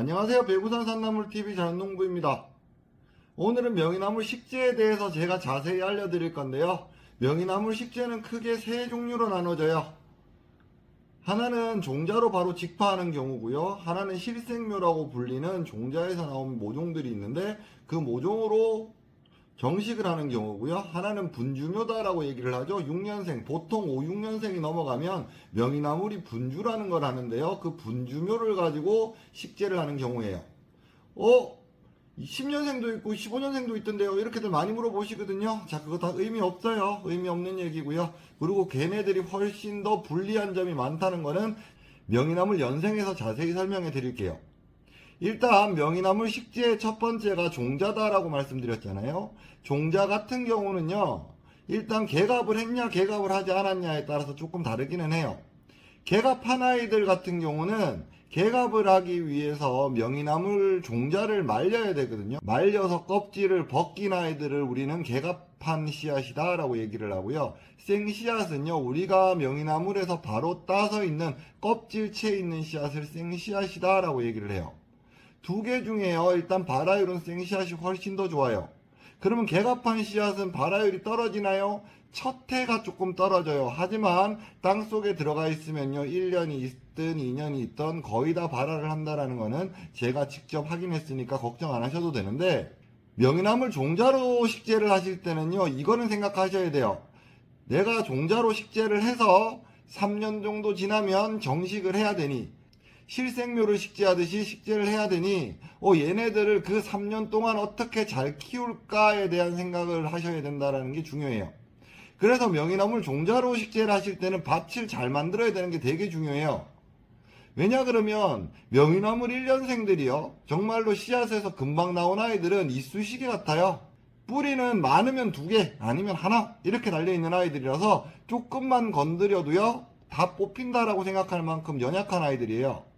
안녕하세요. 배구산 산나물TV 장농부입니다. 오늘은 명이나물 식재에 대해서 제가 자세히 알려드릴 건데요. 명이나물 식재는 크게 세 종류로 나눠져요. 하나는 종자로 바로 직파하는 경우고요. 하나는 실생묘라고 불리는 종자에서 나온 모종들이 있는데 그 모종으로 정식을 하는 경우고요. 하나는 분주묘다라고 얘기를 하죠. 6년생, 보통 5, 6년생이 넘어가면 명이나물이 분주라는 걸 하는데요. 그 분주묘를 가지고 식재를 하는 경우예요. 어? 10년생도 있고 15년생도 있던데요. 이렇게들 많이 물어보시거든요. 자, 그거 다 의미 없어요. 의미 없는 얘기고요. 그리고 걔네들이 훨씬 더 불리한 점이 많다는 거는 명이나물 연생에서 자세히 설명해 드릴게요. 일단 명이나물 식재의 첫 번째가 종자다라고 말씀드렸잖아요. 종자 같은 경우는요. 일단 개갑을 했냐 개갑을 하지 않았냐에 따라서 조금 다르기는 해요. 개갑한 아이들 같은 경우는 개갑을 하기 위해서 명이나물 종자를 말려야 되거든요. 말려서 껍질을 벗긴 아이들을 우리는 개갑한 씨앗이다 라고 얘기를 하고요. 생씨앗은요, 우리가 명이나물에서 바로 따서 있는 껍질채에 있는 씨앗을 생씨앗이다 라고 얘기를 해요. 두 개 중에요. 일단 발화율은 생씨앗이 훨씬 더 좋아요. 그러면 개갑한 씨앗은 발화율이 떨어지나요? 첫 해가 조금 떨어져요. 하지만 땅 속에 들어가 있으면요. 1년이 있든 2년이 있든 거의 다 발화를 한다라는 거는 제가 직접 확인했으니까 걱정 안 하셔도 되는데 명이나물 종자로 식재를 하실 때는요. 이거는 생각하셔야 돼요. 내가 종자로 식재를 해서 3년 정도 지나면 정식을 해야 되니 실생묘를 식재하듯이 식재를 해야 되니 어 얘네들을 그 3년 동안 어떻게 잘 키울까에 대한 생각을 하셔야 된다라는 게 중요해요. 그래서 명이나물 종자로 식재를 하실 때는 밭을 잘 만들어야 되는 게 되게 중요해요. 왜냐 그러면 명이나물 1년생들이요. 정말로 씨앗에서 금방 나온 아이들은 이쑤시개 같아요. 뿌리는 많으면 두 개, 아니면 하나 이렇게 달려있는 아이들이라서 조금만 건드려도요. 다 뽑힌다라고 생각할 만큼 연약한 아이들이에요.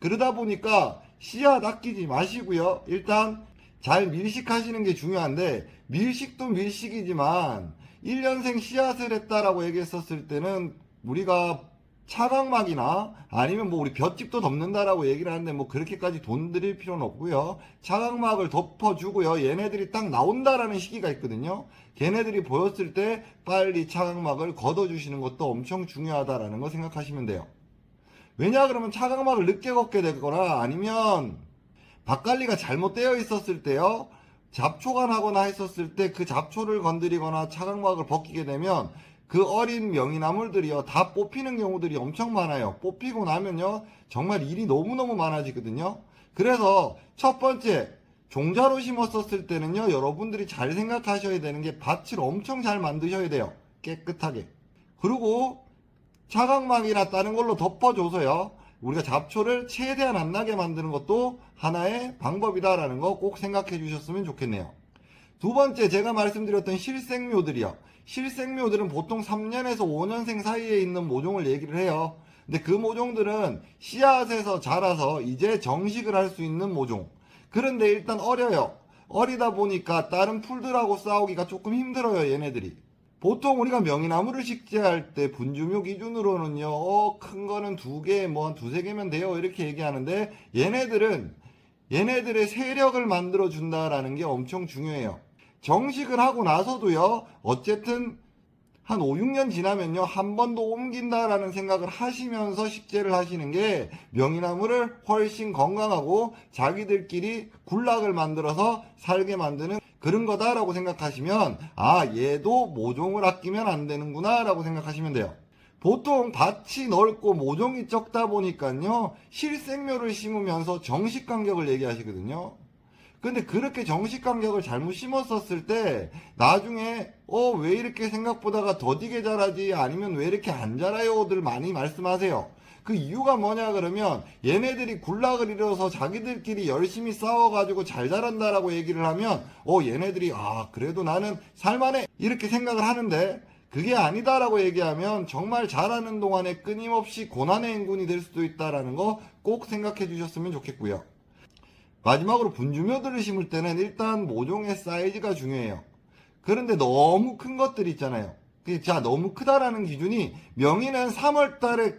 그러다 보니까 씨앗 아끼지 마시고요. 일단 잘 밀식하시는 게 중요한데 밀식도 밀식이지만 1년생 씨앗을 했다라고 얘기했었을 때는 우리가 차각막이나 아니면 뭐 우리 볏집도 덮는다라고 얘기를 하는데 뭐 그렇게까지 돈 들일 필요는 없고요. 차각막을 덮어주고요. 얘네들이 딱 나온다라는 시기가 있거든요. 걔네들이 보였을 때 빨리 차각막을 걷어주시는 것도 엄청 중요하다라는 거 생각하시면 돼요. 왜냐 그러면 차각막을 늦게 걷게 되거나 아니면 밭관리가 잘못되어 있었을 때요. 잡초가 나거나 했었을 때 그 잡초를 건드리거나 차각막을 벗기게 되면 그 어린 명이나물들이요 다 뽑히는 경우들이 엄청 많아요. 뽑히고 나면요 정말 일이 너무너무 많아지거든요. 그래서 첫 번째 종자로 심었었을 때는요 여러분들이 잘 생각하셔야 되는 게 밭을 엄청 잘 만드셔야 돼요. 깨끗하게. 그리고 차각막이나 다른 걸로 덮어줘서요. 우리가 잡초를 최대한 안 나게 만드는 것도 하나의 방법이다라는 거 꼭 생각해 주셨으면 좋겠네요. 두 번째 제가 말씀드렸던 실생묘들이요. 실생묘들은 보통 3년에서 5년생 사이에 있는 모종을 얘기를 해요. 근데 그 모종들은 씨앗에서 자라서 이제 정식을 할 수 있는 모종. 그런데 일단 어려요. 어리다 보니까 다른 풀들하고 싸우기가 조금 힘들어요, 얘네들이. 보통 우리가 명이나무를 식재할 때 분주묘 기준으로는요, 어, 큰 거는 두 개, 뭐 한 두세 개면 돼요. 이렇게 얘기하는데, 얘네들은, 얘네들의 세력을 만들어 준다라는 게 엄청 중요해요. 정식을 하고 나서도요, 어쨌든, 한 5, 6년 지나면요, 한 번 더 옮긴다라는 생각을 하시면서 식재를 하시는 게 명이나무를 훨씬 건강하고 자기들끼리 군락을 만들어서 살게 만드는 그런 거다라고 생각하시면, 아, 얘도 모종을 아끼면 안 되는구나, 라고 생각하시면 돼요. 보통 밭이 넓고 모종이 적다 보니까요, 실생묘를 심으면서 정식 간격을 얘기하시거든요. 근데 그렇게 정식 간격을 잘못 심었었을 때 나중에 어 왜 이렇게 생각보다가 더디게 자라지 아니면 왜 이렇게 안 자라요들 많이 말씀하세요. 그 이유가 뭐냐 그러면 얘네들이 군락을 이뤄서 자기들끼리 열심히 싸워가지고 잘 자란다라고 얘기를 하면 어 얘네들이 아 그래도 나는 살만해 이렇게 생각을 하는데 그게 아니다라고 얘기하면 정말 잘하는 동안에 끊임없이 고난의 행군이 될 수도 있다라는 거 꼭 생각해 주셨으면 좋겠고요. 마지막으로 분주묘들을 심을 때는 일단 모종의 사이즈가 중요해요. 그런데 너무 큰 것들 있잖아요. 그, 자, 너무 크다라는 기준이 명의는 3월 달에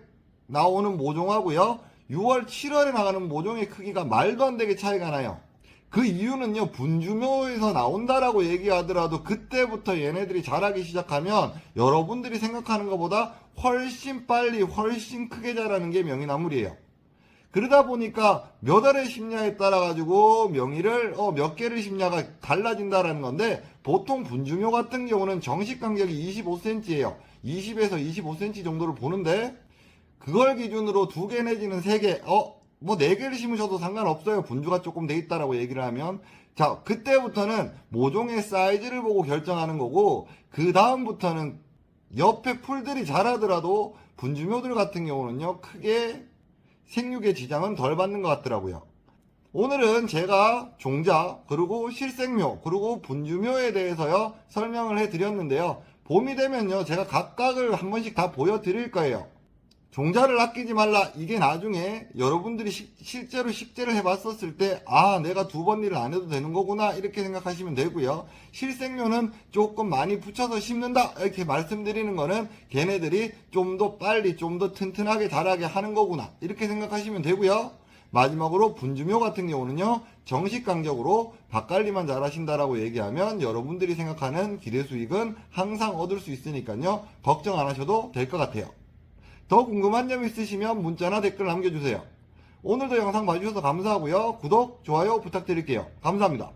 나오는 모종하고요. 6월, 7월에 나가는 모종의 크기가 말도 안 되게 차이가 나요. 그 이유는요, 분주묘에서 나온다라고 얘기하더라도 그때부터 얘네들이 자라기 시작하면 여러분들이 생각하는 것보다 훨씬 빨리, 훨씬 크게 자라는 게 명이나물이에요. 그러다 보니까 몇 알을 심냐에 따라 가지고 명의를 어, 몇 개를 심냐가 달라진다라는 건데 보통 분주묘 같은 경우는 정식 간격이 25cm예요. 20에서 25cm 정도를 보는데 그걸 기준으로 두 개 내지는 세 개, 어, 뭐 네 개를 심으셔도 상관없어요. 분주가 조금 돼 있다라고 얘기를 하면. 자, 그때부터는 모종의 사이즈를 보고 결정하는 거고, 그 다음부터는 옆에 풀들이 자라더라도 분주묘들 같은 경우는요, 크게 생육의 지장은 덜 받는 것 같더라고요. 오늘은 제가 종자, 그리고 실생묘, 그리고 분주묘에 대해서요, 설명을 해 드렸는데요. 봄이 되면요, 제가 각각을 한 번씩 다 보여드릴 거예요. 종자를 아끼지 말라. 이게 나중에 여러분들이 시- 실제로 식재를 해봤었을 때, 아, 내가 두 번 일을 안 해도 되는 거구나. 이렇게 생각하시면 되고요. 실생료는 조금 많이 붙여서 심는다. 이렇게 말씀드리는 거는 걔네들이 좀 더 빨리, 좀 더 튼튼하게 자라게 하는 거구나. 이렇게 생각하시면 되고요. 마지막으로 분주묘 같은 경우는요, 정식 강적으로 밭관리만 잘하신다라고 얘기하면 여러분들이 생각하는 기대 수익은 항상 얻을 수 있으니까요, 걱정 안 하셔도 될 것 같아요. 더 궁금한 점 있으시면 문자나 댓글 남겨주세요. 오늘도 영상 봐주셔서 감사하고요. 구독, 좋아요 부탁드릴게요. 감사합니다.